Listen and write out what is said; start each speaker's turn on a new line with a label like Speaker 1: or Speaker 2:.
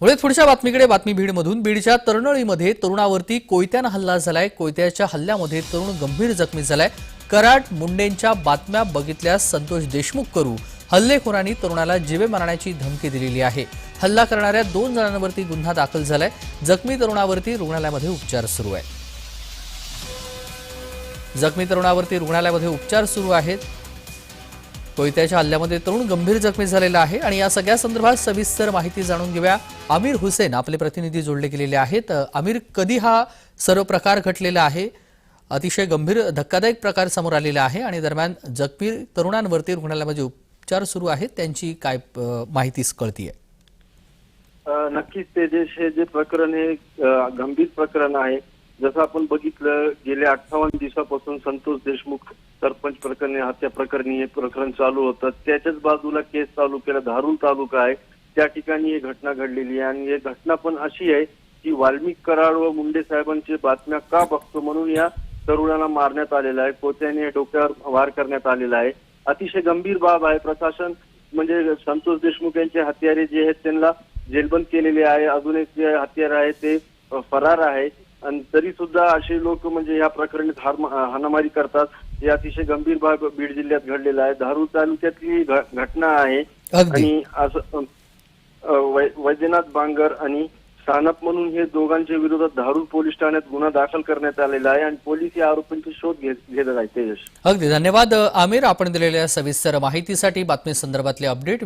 Speaker 1: मुळे पुढच्या बातमीकडे बातमी बीडमधून. बीडच्या तरुणळीमध्ये तरुणावरती कोयत्यानं हल्ला झालाय. कोयत्याच्या हल्ल्यामध्ये तरुण गंभीर जखमी झालाय. कराट मुंडेंच्या बातम्या बघितल्यास संतोष देशमुख करू. हल्लेखोरांनी तरुणाला जीवे मारण्याची धमकी दिलेली आहे. हल्ला करणाऱ्या दोन जणांवरती गुन्हा दाखल झालाय. जखमी तरुणावरती रुग्णालयामध्ये उपचार सुरू आहे जखमी तरुणावरती रुग्णालयामध्ये उपचार सुरू आहेत. कोयत्याच्या हल्ल्यामध्ये तरुण गंभीर जखमी झालेला आहे आणि या सगळ्या संदर्भात सविस्तर माहिती जाणून घेऊया. आमिर हुसेन आपले प्रतिनिधी जोडले गेलेले आहेत. आमिर कधी हा सर्व प्रकार घटलेला आहे? अतिशय गंभीर धक्कादायक प्रकार समोर आलेला आहे आणि दरम्यान जखमी तरुणांवरती रुग्णालयामध्ये उपचार सुरू आहेत. त्यांची काय माहिती कळतीये?
Speaker 2: नक्कीच ते जे प्रकरण हे गंभीर प्रकरण आहे. जसं आपण बघितलं गेल्या अठ्ठावन्न दिवसापासून संतोष देशमुख सरपंच प्रकरणी हत्या प्रकरणी हे प्रकरण चालू होतं. त्याच्याच बाजूला केस चालू केला धारूर तालुका आहे. त्या ठिकाणी ही घटना घडलेली आहे. आणि ही घटना पण अशी आहे की वाल्मिक कराड व मुंडे साहेबांची बातम्या का बघतो म्हणून या तरुणाला मारण्यात आलेला आहे. कोत्याने डोक्यावर वार करण्यात आलेला आहे. अतिशय गंभीर बाब आहे. प्रशासन म्हणजे संतोष देशमुख यांचे हत्यारे जे आहेत त्यांना जेलबंद केलेले आहे. अजून एक जे हत्यार आहे ते फरार आहे. आणि तरी सुद्धा असे लोक म्हणजे या प्रकरणी हाणामारी करतात. हे अतिशय गंभीर बाब बीड जिल्ह्यात घडलेला आहे. धारूर तालुक्यातली घटना आहे. आणि असं वैद्यनाथ बांगर आणि सानप म्हणून हे दोघांच्या विरोधात धारूर पोलीस ठाण्यात गुन्हा दाखल करण्यात आलेला आहे आणि पोलीस या आरोपींचे शोध घेत घेत आहेत तेजस.
Speaker 1: अगदी. धन्यवाद आमिर. आपण दिलेल्या सविस्तर माहितीसाठी बातमी संदर्भातले अपडेट